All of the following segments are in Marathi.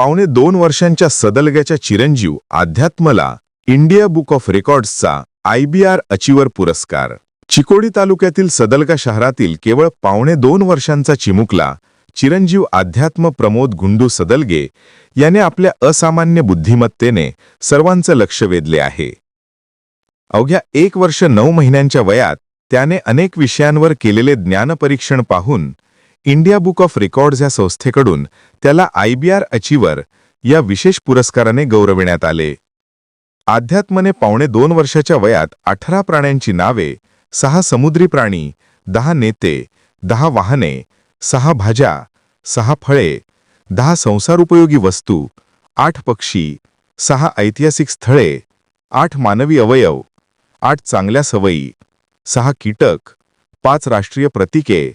पावणे दोन वर्षांच्या सदलग्याच्या चिरंजीव अध्यात्मला इंडिया बुक ऑफ रेकॉर्ड्सचा आय बी आर अचिवर पुरस्कार. चिकोडी तालुक्यातील सदलगा शहरातील केवळ पावणे दोन वर्षांचा चिमुकला चिरंजीव अध्यात्म प्रमोद गुंडू सदलगे याने आपल्या असामान्य बुद्धिमत्तेने सर्वांचं लक्ष वेधले आहे. अवघ्या एक वर्ष नऊ महिन्यांच्या वयात त्याने अनेक विषयांवर केलेले ज्ञानपरीक्षण पाहून इंडिया बुक ऑफ रेकॉर्ड्स या संस्थेकडून त्याला आय बी आर या विशेष पुरस्काराने गौरविण्यात आले. अध्यात्मने पावणे दोन वर्षाच्या वयात अठरा प्राण्यांची नावे सहा समुद्री प्राणी दहा नेते दहा वाहने सहा भाज्या सहा फळे दहा संसारोपयोगी वस्तू आठ पक्षी सहा ऐतिहासिक स्थळे आठ मानवी अवयव आठ चांगल्या सवयी सहा कीटक पाच राष्ट्रीय प्रतीके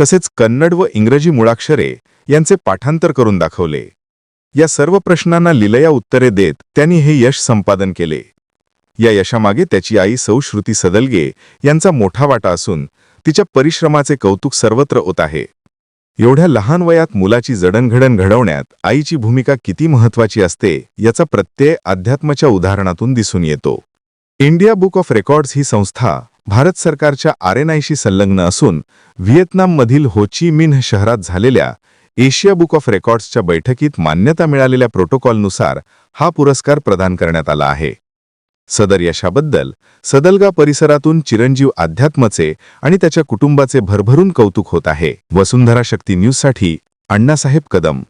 तसेच कन्नड व इंग्रजी मुळाक्षरे यांचे पाठांतर करून दाखवले. या सर्व प्रश्नांना लिलया उत्तरे देत त्यांनी हे यश संपादन केले. या यशामागे त्याची आई सौ श्रुती सदलगे यांचा मोठा वाटा असून तिच्या परिश्रमाचे कौतुक सर्वत्र होत आहे. एवढ्या लहान वयात मुलाची जडणघडण घडवण्यात आईची भूमिका किती महत्वाची असते याचा प्रत्यय अध्यात्माच्या उदाहरणातून दिसून येतो. इंडिया बुक ऑफ रेकॉर्ड्स ही संस्था भारत सरकारच्या आरएनआयशी संलग्न असून व्हिएतनाममधील होची मिन्ह शहरात झालेल्या एशिया बुक ऑफ रेकॉर्ड्सच्या बैठकीत मान्यता मिळालेल्या प्रोटोकॉलनुसार हा पुरस्कार प्रदान करण्यात आला आहे. सदर यशाबद्दल सदलगा परिसरातून चिरंजीव अध्यात्मचे आणि त्याच्या कुटुंबाचे भरभरून कौतुक होत आहे. वसुंधरा शक्ती न्यूजसाठी अण्णासाहेब कदम.